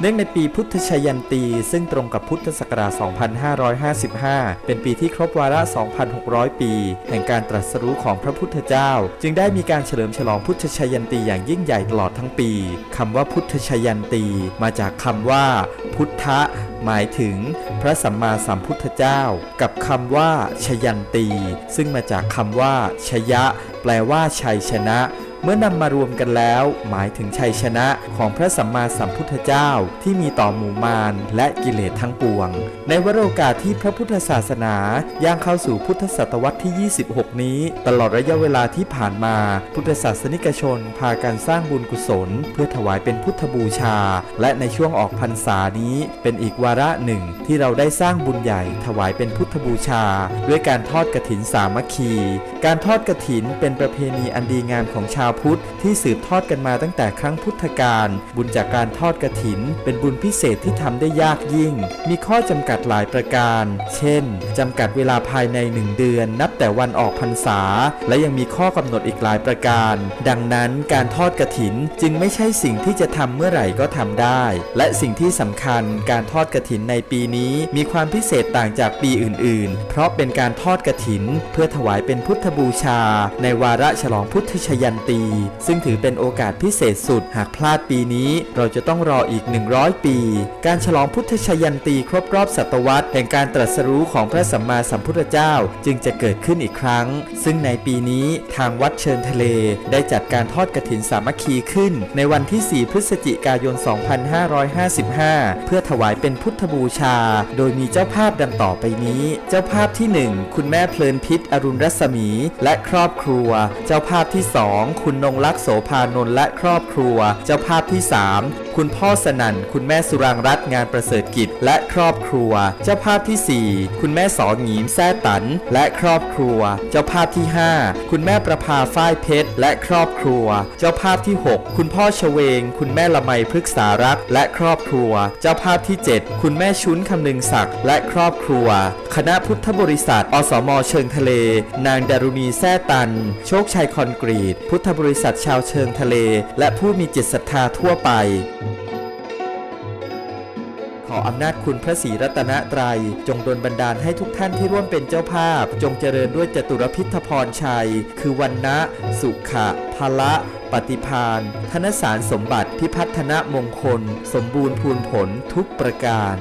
เนื่องในปีพุทธชยันตี ซึ่งตรงกับพุทธศักราช 2555 เป็นปีที่ครบวาระ 2,600 ปี แห่งการตรัสรู้ของพระพุทธเจ้า จึงได้มีการเฉลิมฉลองพุทธชยันตีอย่างยิ่งใหญ่ตลอดทั้งปี คำว่าพุทธชยันตีมาจากคำว่า พุทธะหมายถึงพระสัมมาสัมพุทธเจ้า กับคำว่าชยันตี ซึ่งมาจากคำว่า ชยะ แปลว่าชัยชนะ เมื่อนำมารวมกันแล้ว หมายถึงชัยชนะของพระสัมมาสัมพุทธเจ้าที่มีต่อหมู่มารและกิเลสทั้งปวง ในวโรกาสที่พระพุทธศาสนา ย่างเข้าสู่พุทธศตวรรษที่ 26 นี้ ตลอดระยะเวลาที่ผ่านมา พุทธศาสนิกชน พากันสร้างบุญกุศล เพื่อถวายเป็นพุทธบูชา และในช่วงออกพรรษานี้เป็นอีกวาระหนึ่ง ที่เราได้สร้างบุญใหญ่ถวายเป็นพุทธบูชา ด้วยการทอดกระถินสามัคคี การทอดกระถินเป็นประเพณีอันดีงามของชาวพุทธที่สืบทอดกันมาตั้งแต่ครั้งพุทธกาลบุญจากการทอดกระถิน เป็นบุญพิเศษที่ทำได้ยากยิ่ง มีข้อจำกัดหลายประการ เช่นจำกัดเวลาภายในหนึ่งเดือน นับแต่วันออกพรรษา และยังมีข้อกำหนดอีกหลายประการ ดังนั้นการทอดกระถินจึงไม่ใช่สิ่งที่จะทำเมื่อไหร่ก็ทำได้ และสิ่งที่สำคัญการทอดกระถินในปีนี้มีความพิเศษต่างจากปีอื่น ๆ เพราะเป็นการทอดกระถิน เพื่อถวายเป็นพุทธบูชา ในวาระฉลองพุทธชยันตีซึ่งถือเป็นโอกาสพิเศษสุด หากพลาดปีนี้เราจะต้องรออีก 100 ปี การฉลองพุทธชยันตีครบรอบศตวรรษแห่งการตรัสรู้ของพระสัมมาสัมพุทธเจ้าจึงจะเกิดขึ้นอีกครั้ง ซึ่งในปีนี้ทางวัดเชิญทะเล ได้จัดการทอดกระถินสามัคคีขึ้น ในวันที่ 4 พฤศจิกายน 2555 เพื่อถวายเป็นพุทธบูชา โดยมีเจ้าภาพดังต่อไปนี้ เจ้าภาพที่ 1 คุณแม่เพลินพิษอรุณรัศมี และครอบครัว เจ้าภาพที่ 2คุณนงลักษณ์โสภานนท์และครอบครัว เจ้าภาพที่ 3 คุณพ่อสนั่นคุณแม่สุรางรัตน์งานประเสริฐกิจ และครอบครัว เจ้าภาพที่ 4 คุณแม่สอหงีมแซ่ตัน และครอบครัว เจ้าภาพที่ 5 คุณแม่ประภาฝ้ายเพชร และครอบครัว เจ้าภาพที่ 6 คุณพ่อชเวง คุณแม่ละไมพฤกษารักษ์และครอบครัว เจ้าภาพที่ 7 คุณแม่ชุนคำนึงศักดิ์และครอบครัว คณะพุทธบริษัท อสมเชิงทะเล นางดารุณีแซ่ตัน โชคชัยคอนกรีต พุทธบริษัทชาวเชิงทะเล และผู้มีจิตศรัทธาทั่วไป ขออำนาจคุณพระศรีรัตนตรัย จงดลบันดาลให้ทุกท่านที่ร่วมเป็นเจ้าภาพ จงเจริญด้วยจตุรพิทพรชัย คือวันนะสุขะพละปฏิพานธนสารสมบัติพิพัฒนมงคล สมบูรณ์พูนผลทุกประการ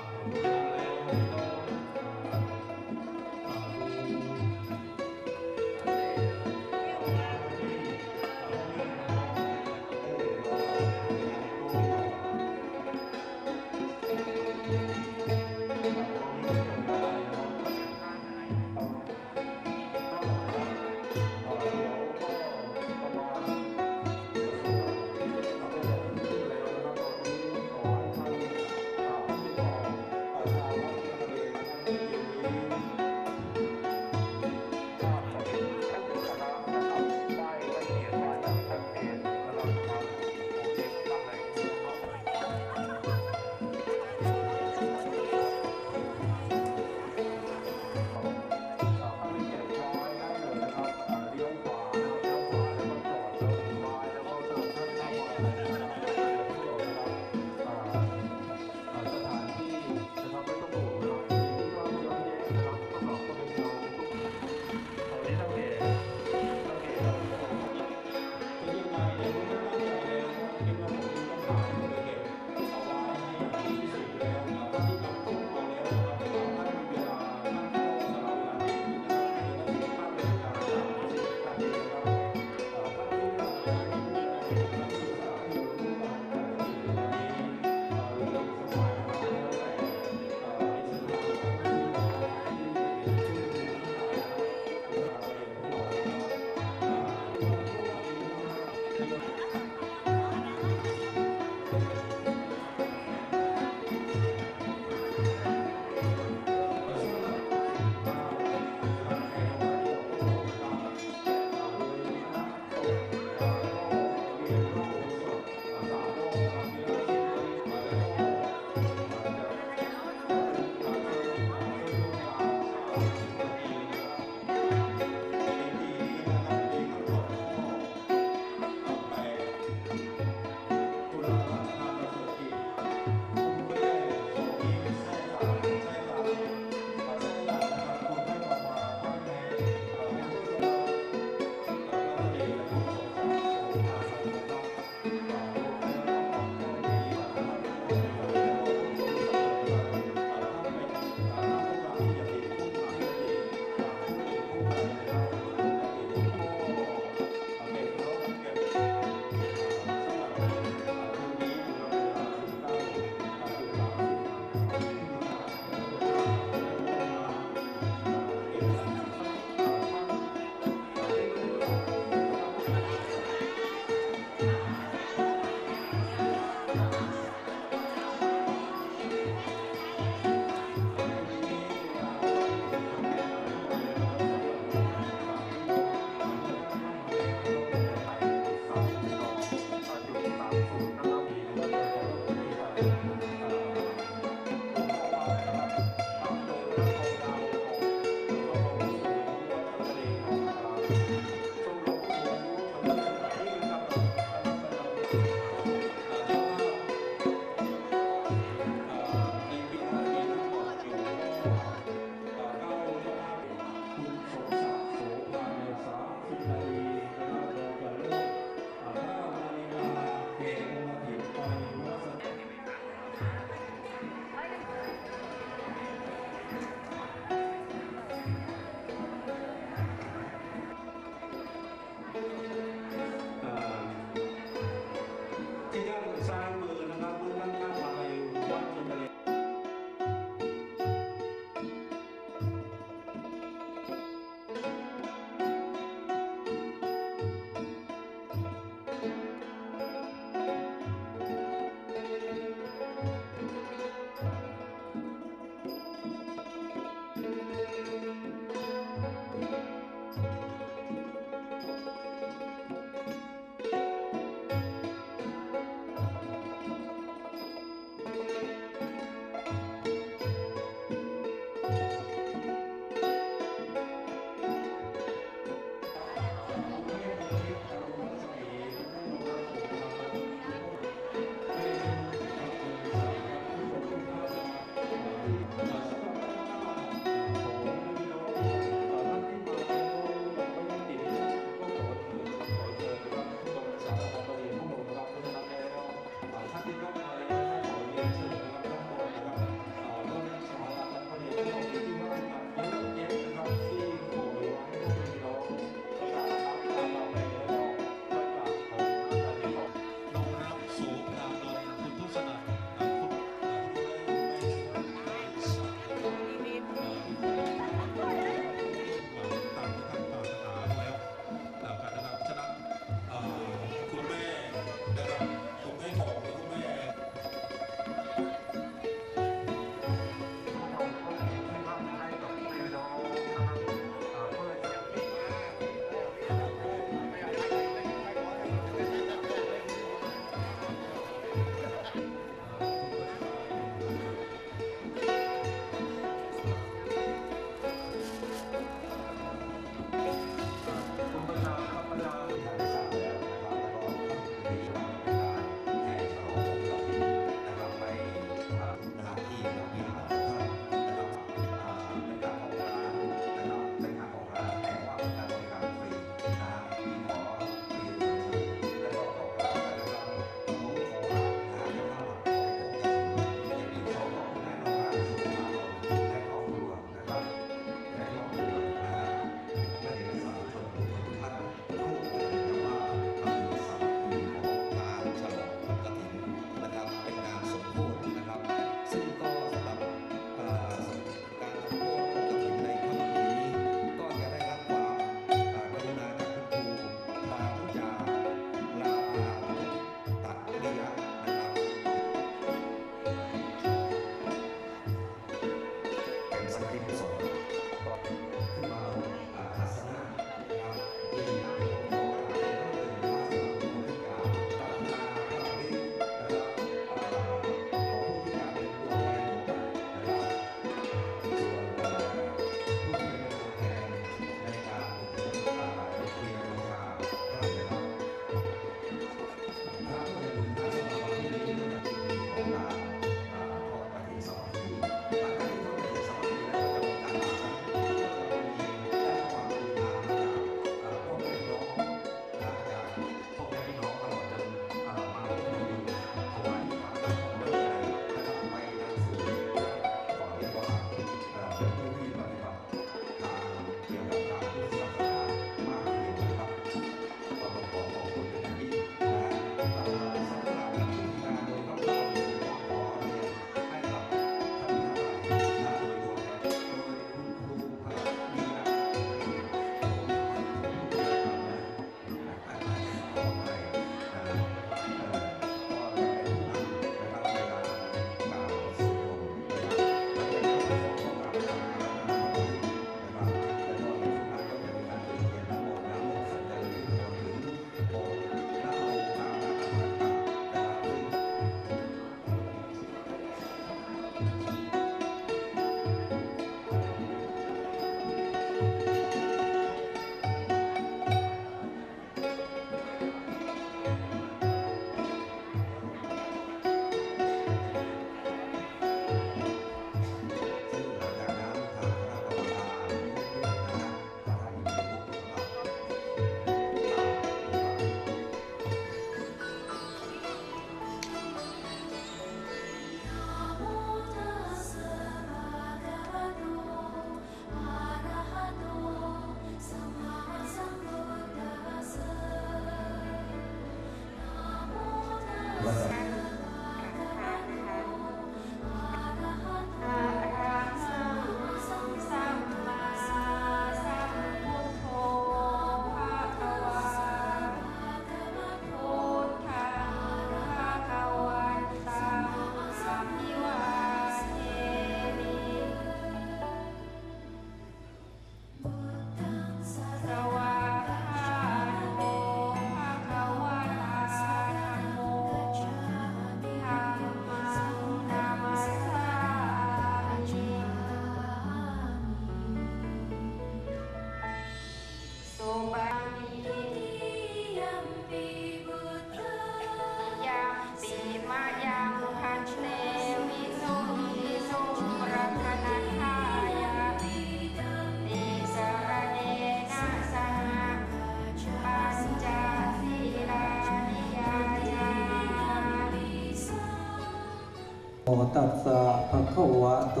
คะวะโต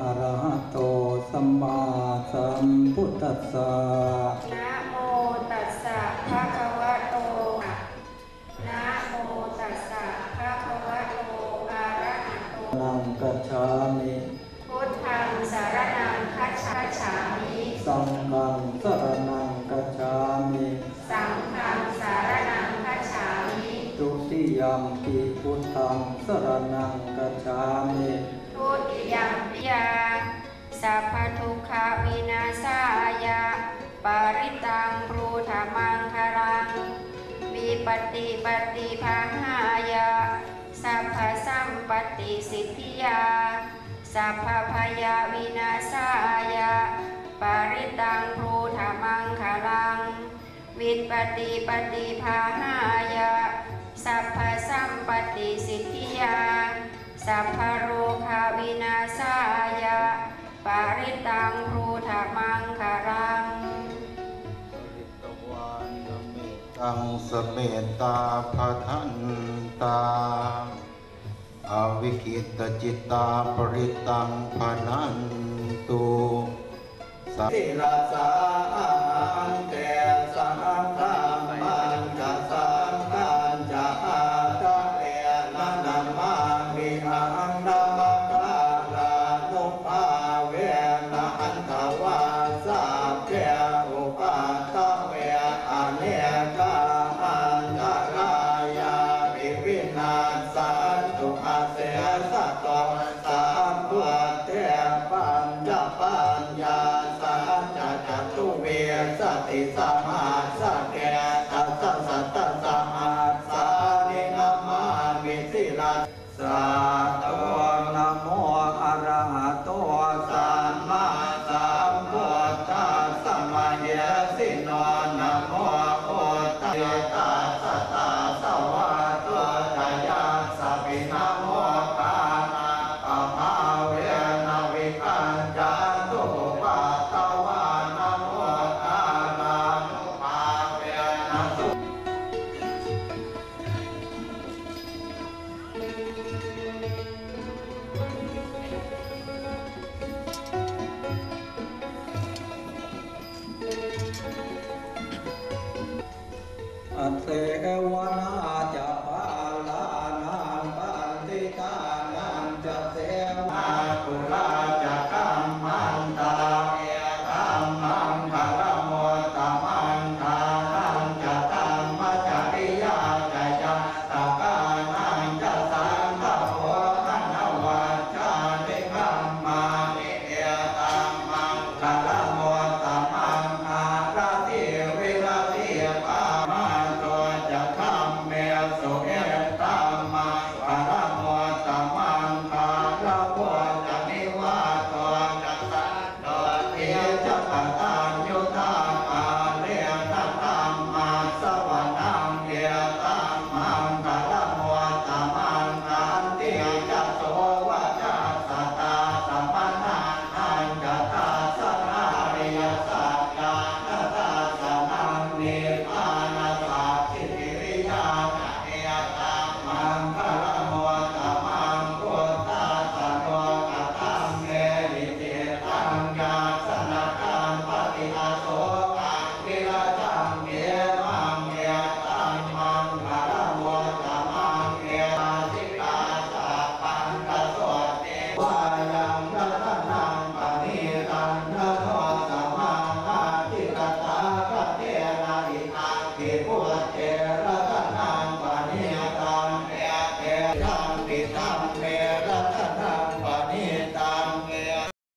อระหะโต สัมมาสัมพุทธัสสะ นะโมตัสสะภะคะวะโต นะโมตัสสะภะคะวะโตอระหโตนังกัจามิพุทธังสารนังคัจามิสังฆังสารนังกัจฉามิสังฆังสารนังคัจามิ ทุติยัมปิพุทธังสารนังกัจฉามิ ยังพิยาสัพพทุคาวินาสายาปาริตังรูธรมังคารังวิปติปติภาหายาสัพพสัมปติสิทธิยาสัพพพยาวินาสายาปาริตังรูธรมังคารังวิปติปติภาหายาสัพพสัมปติสิทธิยา สัพพโรคาวินาสายะปาริตังครูธามังคารังตวานเมตังสเมตตาภทันตาอวิคิตจิตตาปริตังพนันตุสิราสาอันเตสังฆา